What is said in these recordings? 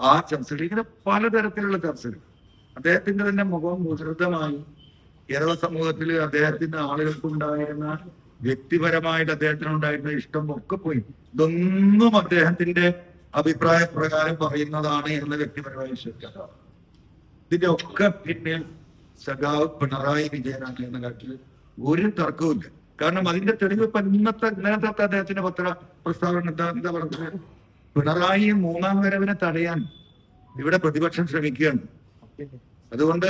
ആ ചർച്ചകൾ ഇങ്ങനെ പലതരത്തിലുള്ള ചർച്ചകൾ അദ്ദേഹത്തിന്റെ തന്നെ മുഖം മുദ്രിതമായി കേരള സമൂഹത്തിൽ അദ്ദേഹത്തിന്റെ ആളുകൾക്കുണ്ടായിരുന്ന വ്യക്തിപരമായിട്ട് അദ്ദേഹത്തിന് ഉണ്ടായിരുന്ന ഇഷ്ടം ഒക്കെ പോയി. ഇതൊന്നും അദ്ദേഹത്തിന്റെ അഭിപ്രായ പ്രകാരം പറയുന്നതാണ് എന്ന വ്യക്തിപരമായി വിശ്വസിക്കാം ഇതിന്റെ ഒക്കെ പിന്നെ സഖാവ് പിണറായി വിജയനാണ് എന്ന കാര്യത്തിൽ ഒരു തർക്കവുമില്ല. കാരണം അതിന്റെ തെളിവ് ഇപ്പൊ ഇന്നത്തെ ഇന്നലത്തെ അദ്ദേഹത്തിന്റെ പത്ര പ്രസ്താവന എന്താ എന്താ പറഞ്ഞത്? പിണറായി മൂന്നാം വരവിനെ തടയാൻ ഇവിടെ പ്രതിപക്ഷം ശ്രമിക്കുകയാണ്. അതുകൊണ്ട്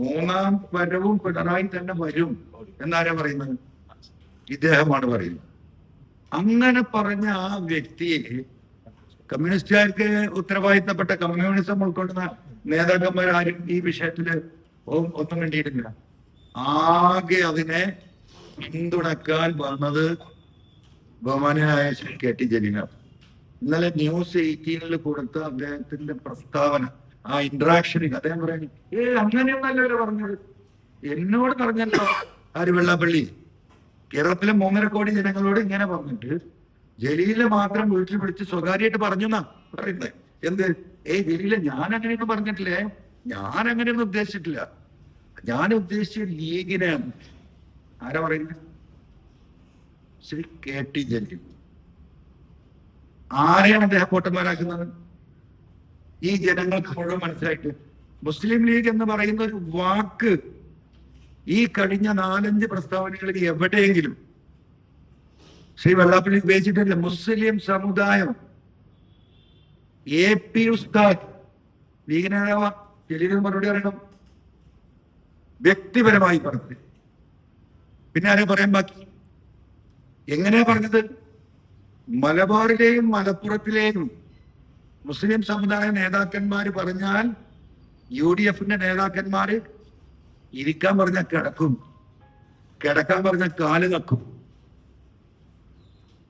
മൂന്നാം വരവും പിണറായി തന്നെ വരും എന്നാരാ പറയുന്നത്? ഇദ്ദേഹമാണ് പറയുന്നത്. അങ്ങനെ പറഞ്ഞ ആ വ്യക്തിയെ കമ്മ്യൂണിസ്റ്റുകാർക്ക് ഉത്തരവാദിത്തപ്പെട്ട കമ്മ്യൂണിസം ഉൾക്കൊള്ളുന്ന നേതാക്കന്മാരാരും ഈ വിഷയത്തിൽ ഒന്നും വേണ്ടിയിട്ടില്ല ആകെ അതിനെ പിന്തുണക്കാൻ വന്നത് ബഹുമാനായ ശ്രീ കെ ടി ജലീലാണ്. ഇന്നലെ ന്യൂസ് എയ്റ്റീനിൽ കൊടുത്ത അദ്ദേഹത്തിന്റെ പ്രസ്താവന ആ ഇന്ററാക്ഷൻ അദ്ദേഹം പറയുന്നു ഏ അങ്ങനെയൊന്നല്ലല്ലോ പറഞ്ഞത്. എന്നോട് പറഞ്ഞല്ലോ ആര് വെള്ളാപ്പള്ളി? കേരളത്തിലെ മൂന്നര കോടി ജനങ്ങളോട് ഇങ്ങനെ പറഞ്ഞിട്ട് ജലീൽ മാത്രം വീട്ടിൽ പിടിച്ച് സ്വകാര്യമായിട്ട് പറഞ്ഞു എന്നാ പറയുന്നത് എന്ത്? ഏയ് ജലീല ഞാൻ അങ്ങനെയൊന്നും പറഞ്ഞിട്ടില്ലേ? ഞാൻ അങ്ങനെയൊന്നും ഉദ്ദേശിച്ചിട്ടില്ല. ഞാൻ ഉദ്ദേശിച്ച ലീഗിനെ ആരാ പറയുന്നത് ശ്രീ കെ ടി ജലീൽ. ആരെയാണ് അദ്ദേഹം പൊട്ടന്മാരാക്കുന്നത് ഈ ജനങ്ങൾക്ക് മുഴുവൻ മനസ്സിലായിട്ട്. മുസ്ലിം ലീഗ് എന്ന് പറയുന്ന ഒരു വാക്ക് ഈ കഴിഞ്ഞ നാലഞ്ച് പ്രസ്താവനകളിൽ എവിടെയെങ്കിലും ശ്രീ വെള്ളാപ്പള്ളി ഉപയോഗിച്ചിട്ടില്ല. മുസ്ലിം സമുദായം. എ പി ഉസ്താദ് ലീഗ് നേതാവ് ജലീലിന് മറുപടി പറയണം. വ്യക്തിപരമായി പറഞ്ഞത്. പിന്നെ ആരെ പറയാൻ ബാക്കി? എങ്ങനെയാ പറഞ്ഞത്? മലബാറിലെയും മലപ്പുറത്തിലെയും മുസ്ലിം സമുദായ നേതാക്കന്മാർ പറഞ്ഞാൽ യു ഡി എഫിന്റെ നേതാക്കന്മാര് ഇരിക്കാൻ പറഞ്ഞ കിടക്കും. കിടക്കാൻ പറഞ്ഞ കാൽ കക്കും.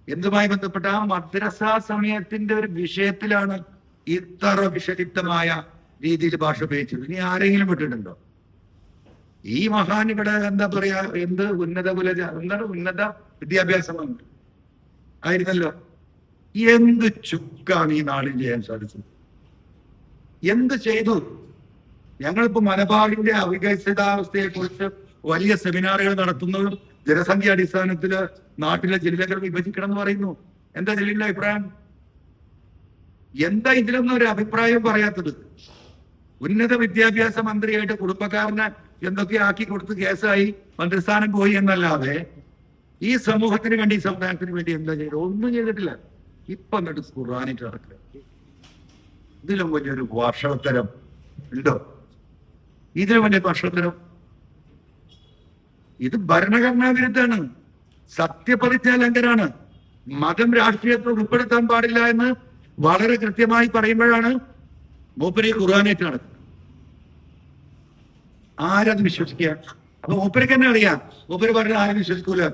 എന്തുമായി ബന്ധപ്പെട്ട ആ മദ്രസ സമയത്തിന്റെ ഒരു വിഷയത്തിലാണ് ഇത്ര വിഷലിപ്തമായ രീതിയിൽ ഭാഷ ഉപയോഗിച്ചത്. ഇനി ആരെങ്കിലും വിട്ടിട്ടുണ്ടോ? ഈ മഹാൻ ഇവിടെ എന്താ പറയാ എന്ത് ഉന്നത കുല എന്താണ് ഉന്നത വിദ്യാഭ്യാസമാണ് ആയിരുന്നല്ലോ. എന്ത് ചുക്കാണ് ഈ നാടിൽ ചെയ്യാൻ സാധിച്ചത്? എന്ത് ചെയ്തു? ഞങ്ങളിപ്പോ മലബാറിന്റെ അവികസിതാവസ്ഥയെ കുറിച്ച് വലിയ സെമിനാറുകൾ നടത്തുന്നതും ജനസംഖ്യ അടിസ്ഥാനത്തിൽ നാട്ടിലെ ജില്ലകൾ വിഭജിക്കണം എന്ന് പറയുന്നു. എന്താ ജില്ലയുടെ അഭിപ്രായം? എന്താ ഇതിലൊന്നും ഒരു അഭിപ്രായം പറയാത്തത്? ഉന്നത വിദ്യാഭ്യാസ മന്ത്രിയായിട്ട് കുടുംബക്കാരനെ എന്തൊക്കെ ആക്കി കൊടുത്ത് കേസായി? മന്ത്രിസ്ഥാനം പോയി എന്നല്ലാതെ ഈ സമൂഹത്തിന് വേണ്ടി ഈ സമുദായത്തിന് വേണ്ടി എന്താ ചെയ്തത്? ഒന്നും ചെയ്തിട്ടില്ല. ഇപ്പൊ എന്നിട്ട് ഖുർആാനിട്ട് നടക്കുക ഇതിലും വലിയൊരു വർഷോത്തരം ഉണ്ടോ? ഇതിലും വലിയ വർഷോത്തരം? ഇത് ഭരണഘടനാ വിരുദ്ധാണ് സത്യപ്രതിജ്ഞാ ലംഘനാണ് മതം രാഷ്ട്രീയത്തെ ഉൾപ്പെടുത്താൻ പാടില്ല എന്ന് വളരെ കൃത്യമായി പറയുമ്പോഴാണ് മൂപ്പര് ഖുർആാനേറ്റ് നടക്കുന്നത്. ആരത് വിശ്വസിക്കുക? അപ്പൊ മൂപ്പർക്ക് തന്നെ അറിയാം. മൂപ്പര് പറഞ്ഞ ആരും വിശ്വസിക്കൂല.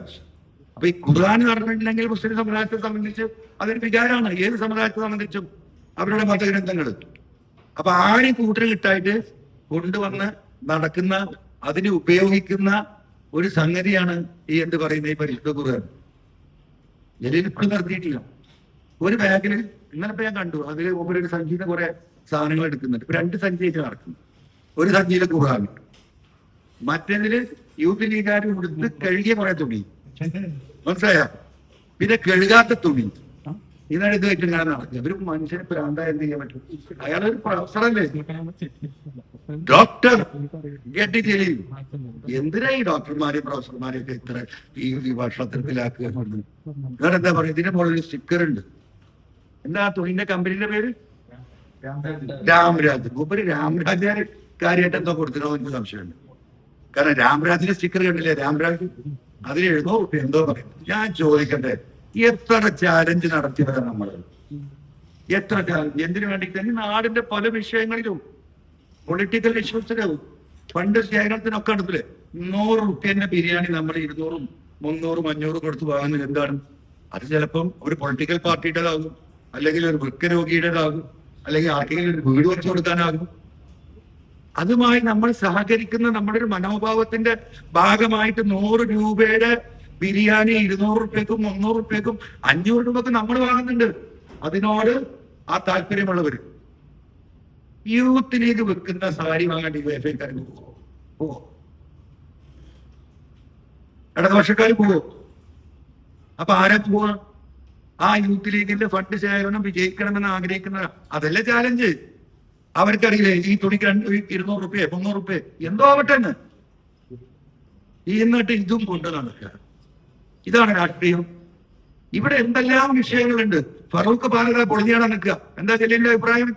അപ്പൊ ഈ ഖുർആൻ നടന്നിട്ടില്ലെങ്കിൽ മുസ്ലിം സമുദായത്തെ സംബന്ധിച്ച് അതൊരു വികാരമാണ്. ഏത് സമുദായത്തെ സംബന്ധിച്ചും? അവരുടെ മതഗ്രന്ഥങ്ങൾ. അപ്പൊ ആരെയും കൂട്ടർ കിട്ടായിട്ട് കൊണ്ടുവന്ന് നടക്കുന്ന അതിന് ഉപയോഗിക്കുന്ന ഒരു സംഗതിയാണ് ഈ എന്ത് പറയുന്ന ഈ പരിശുദ്ധ ഖുർആൻ. ജലീൽ ഇപ്പോഴും നിർത്തിയിട്ടില്ല. ഒരു ബാഗിൽ ഇന്നലെ ഞാൻ കണ്ടു. അതിൽ ഒരു സഞ്ചിയിൽ കുറെ സാധനങ്ങൾ എടുക്കുന്നുണ്ട്. ഇപ്പൊ രണ്ട് സഞ്ചിയായിട്ട് നടക്കുന്നു. ഒരു സഞ്ചിയിൽ ഖുർആൻ. മറ്റേതിൽ യൂത്ത് ലീഗുകാർ കൊടുത്ത് കഴുകിയ കുറെ തുണി. മനസ്സിലായ? പിന്നെ കഴുകാത്ത തുണി. ഇതാണ് ഇത് വെച്ചിട്ട് ഞാൻ നടക്കുക ഒരു മനുഷ്യന് പ്രാന്ത എന്ത് ചെയ്യാൻ പറ്റും? അയാളൊരു പ്രൊഫസറല്ലേ? ഡോക്ടർ കെട്ടി ചെയ്യും. എന്തിനാ ഈ ഡോക്ടർമാരെയും പ്രൊഫസർമാരെയൊക്കെ ഇത്ര ഈ ഭക്ഷണത്തിലാക്കുക വേറെ എന്താ പറയുക? ഇതിന്റെ മുകളിൽ സ്റ്റിക്കർ ഉണ്ട്. എന്താ തുണിന്റെ കമ്പനിയുടെ പേര്? രാംരാജ്. മൂപ്പര് രാംരാജ് കാര്യമായിട്ട് എന്തോ കൊടുത്തിട്ടോ എനിക്ക് സംശയമുണ്ട്. കാരണം രാംരാജിന്റെ സ്റ്റിക്കർ കണ്ടില്ലേ? രാംരാജ്? അതിൽ എഴുതോ എന്തോ പറയും. ഞാൻ ചോദിക്കട്ടെ എത്ര ചാലഞ്ച് നടത്തിയവരാ നമ്മൾ എത്ര ചാലഞ്ച് എന്തിനു വേണ്ടി തന്നെ നാടിന്റെ പല വിഷയങ്ങളിലും പൊളിറ്റിക്കൽ ഇഷ്യൂസിലും പണ്ട് ശേഖരത്തിനൊക്കെ അടുത്തിൽ നൂറ് റുപ്യന്റെ ബിരിയാണി നമ്മൾ ഇരുന്നൂറും മുന്നൂറും അഞ്ഞൂറും കൊടുത്ത് വാങ്ങുന്നത് എന്താണ്? അത് ചിലപ്പം ഒരു പൊളിറ്റിക്കൽ പാർട്ടിയുടേതാകും അല്ലെങ്കിൽ ഒരു വൃക്കരോഗിയുടേതാകും അല്ലെങ്കിൽ ആർക്കെങ്കിലും ഒരു വീട് വെച്ചു കൊടുക്കാനാകും. അതുമായി നമ്മൾ സഹകരിക്കുന്ന നമ്മുടെ ഒരു മനോഭാവത്തിന്റെ ഭാഗമായിട്ട് നൂറ് രൂപയുടെ ബിരിയാണി ഇരുന്നൂറ് റുപ്യക്കും മുന്നൂറ് റുപ്യക്കും അഞ്ഞൂറ് രൂപക്കും നമ്മൾ വാങ്ങുന്നുണ്ട്. അതിനോട് ആ താല്പര്യമുള്ളവർ യൂത്ത് ലീഗ് വെക്കുന്ന സാരി വാങ്ങാൻ ഡിവൈഫൈക്കാർ പോവോ പോവോ ഇടതുപക്ഷക്കാർ പോവോ അപ്പൊ ആരാ പോവാ? ആ യൂത്ത് ലീഗിന്റെ ഫണ്ട് ശേഖരണം വിജയിക്കണമെന്ന് ആഗ്രഹിക്കുന്ന അതല്ലേ ചാലഞ്ച് അവർക്കറിയില്ലേ ഈ തുണിക്ക് രണ്ട് ഇരുന്നൂറ് റുപ്യ മുന്നൂറ് റുപ്യ എന്തോ ആവട്ടെ ഈ എന്നിട്ട് ഇതും കൊണ്ട് നടക്കുക. ഇതാണ് രാഷ്ട്രീയം. ഇവിടെ എന്തെല്ലാം വിഷയങ്ങളുണ്ട്? ഫറൂഖ് പാലക പൊളിഞ്ഞാണ് നിൽക്കുക എന്താ ജലീലിന്റെ അഭിപ്രായം?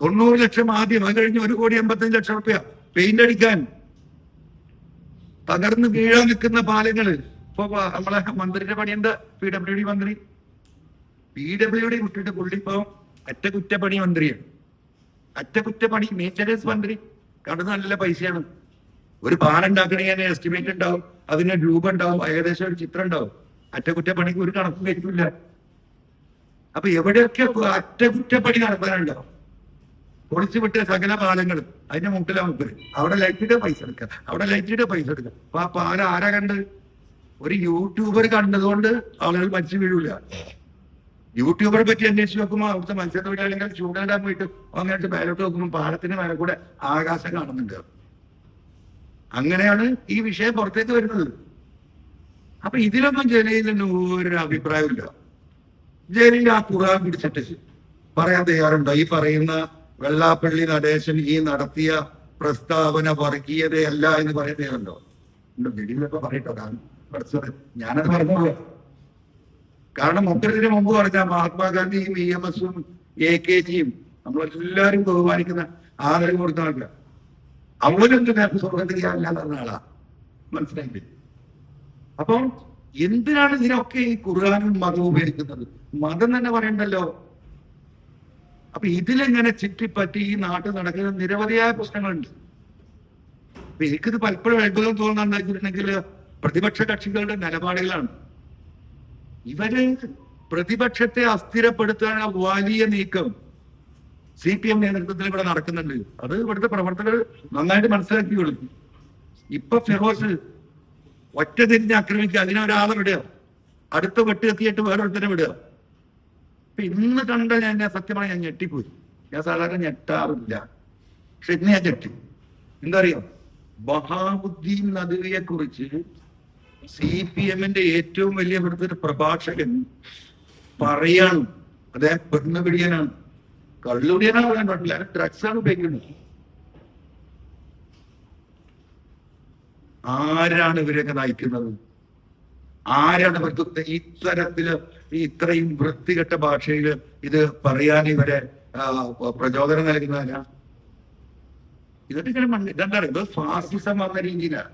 തൊണ്ണൂറ് ലക്ഷം ആദ്യം അത് കഴിഞ്ഞ് ഒരു കോടി എൺപത്തഞ്ച് ലക്ഷം റുപ്യ പെയിന്റ് അടിക്കാൻ. തകർന്ന് വീഴാൻ നിൽക്കുന്ന പാലങ്ങൾ. ഇപ്പൊ നമ്മളെ മന്ത്രിയുടെ പണി എന്താ പി ഡബ്ല്യു ഡി മന്ത്രി. പി ഡബ്ല്യു ഡി വിട്ടിട്ട് പുള്ളി ഇപ്പൊ അറ്റകുറ്റപ്പണി മന്ത്രിയാണ് അറ്റകുറ്റപ്പണി മെയിന്റനൻസ് മന്ത്രി. കണ്ടത് നല്ല പൈസയാണ്. ഒരു പാലം ഉണ്ടാക്കണമെങ്കിൽ എസ്റ്റിമേറ്റ് ഉണ്ടാവും. അതിന് രൂപ ഉണ്ടാവും. ഏകദേശം ഒരു ചിത്രം ഉണ്ടാവും. അറ്റകുറ്റപ്പണിക്ക് ഒരു കണക്കും കഴിക്കില്ല അപ്പൊ എവിടെയൊക്കെ അറ്റകുറ്റപ്പണി നടത്താനുണ്ടാവും? പൊളിച്ചു വിട്ട സകല പാലങ്ങളും അതിന്റെ മുട്ടിലെ മുപ്പിൽ അവിടെ ലൈറ്റിന്റെ പൈസ എടുക്കുക. അവിടെ ലൈറ്റിന്റെ പൈസ എടുക്കുക. അപ്പൊ ആ പാലം ആരാ കണ്ട് ഒരു യൂട്യൂബർ കണ്ടതുകൊണ്ട് ആളുകൾ മരിച്ചു വീഴൂല. യൂട്യൂബറെ പറ്റി അന്വേഷിച്ച് നോക്കുമ്പോൾ അവിടുത്തെ മത്സ്യത്തൊഴിലാളികൾ ചൂടാൻ പോയിട്ട് അങ്ങോട്ട് മേലോട്ട് നോക്കുമ്പോൾ പാടത്തിന് മേലെ കൂടെ ആകാശം കാണുന്നുണ്ട്. അങ്ങനെയാണ് ഈ വിഷയം പുറത്തേക്ക് വരുന്നത്. അപ്പൊ ഇതിലൊന്നും ജലീലിന് ഒരു അഭിപ്രായമില്ല ജലീൽ ആ കുറാൻ പിടിച്ചിട്ട് പറയാൻ തയ്യാറുണ്ടോ? ഈ പറയുന്ന വെള്ളാപ്പള്ളി നടേശൻ ഈ നടത്തിയ പ്രസ്താവന വർഗീയതയല്ല എന്ന് പറയാൻ തയ്യാറുണ്ടോ? ജലീലൊക്കെ പറയട്ടോ കാരണം ഞാനത് പറഞ്ഞോളൂ. കാരണം മുഖ്യത്തിന് മുമ്പ് പറഞ്ഞ മഹാത്മാഗാന്ധിയും ഇ എം എസും എ കെ ജിയും നമ്മളെല്ലാരും ബഹുമാനിക്കുന്ന ആദരവ് കൊടുത്ത ആൾക്കാർ അവരും തന്നെ പറഞ്ഞ ആളാ? മനസ്സിലായില്ലേ? അപ്പൊ എന്തിനാണ് ഇതിനൊക്കെ ഈ ഖുർആാനും മതവും ഉപയോഗിക്കുന്നത്? മതം തന്നെ പറയണ്ടല്ലോ. അപ്പൊ ഇതിലെങ്ങനെ ചുറ്റിപ്പറ്റി ഈ നാട്ടിൽ നടക്കുന്ന നിരവധിയായ പ്രശ്നങ്ങളുണ്ട്. അപ്പൊ എനിക്കിത് പലപ്പോഴും അത്ഭുതം തോന്നുന്നുണ്ടാക്കിയിട്ടുണ്ടെങ്കിൽ പ്രതിപക്ഷ കക്ഷികളുടെ നിലപാടുകളാണ്. ഇവർ പ്രതിപക്ഷത്തെ അസ്ഥിരപ്പെടുത്താനുള്ള വലിയ നീക്കം സി പി എം നേതൃത്വത്തിൽ ഇവിടെ നടക്കുന്നുണ്ട്. അത് ഇവിടുത്തെ പ്രവർത്തകർ നന്നായിട്ട് മനസ്സിലാക്കിയുള്ളൂ ഇപ്പൊ ഫിറോസ് ഒറ്റ തിരിഞ്ഞ് ആക്രമിക്കുക അതിനെ ഒരാളെ വിടുക. അടുത്ത വെട്ട് എത്തിയിട്ട് വേറൊരുത്തരെ വിടുക. അപ്പൊ ഇന്ന് കണ്ട ഞാൻ ഞാൻ സത്യമായി ഞാൻ ഞെട്ടിപ്പോയി. ഞാൻ സാധാരണ ഞെട്ടാറില്ല. പക്ഷെ ഇന്ന് ഞാൻ ഞെട്ടി. എന്താ അറിയാം? ബഹാബുദ്ദീൻ നദിയെ കുറിച്ച് സി പി എമ്മിന്റെ ഏറ്റവും വലിയ ഇവിടുത്തെ ഒരു പ്രഭാഷകൻ പറയാണ്. അദ്ദേഹം പെണ്ണ് പിടിയനാണ്. കള്ളുടിയനാണ് പറയാൻ പാടില്ല. ഡ്രഗ്സ് ആണ് ഉപയോഗിക്കുന്നത്. ആരാണ് ഇവരെയൊക്കെ നയിക്കുന്നത്? ആരാണ് ഇവർക്ക് ഇത്തരത്തിൽ ഇത്രയും വൃത്തികെട്ട ഭാഷയിൽ ഇത് പറയാൻ ഇവരെ പ്രചോദനം നൽകുന്നതിനാ ഇതൊക്കെ ഇങ്ങനെ മണ്ണ് ഇതെന്താ ഇത് ഫാസിസം വന്ന രീതിയിലാണ്.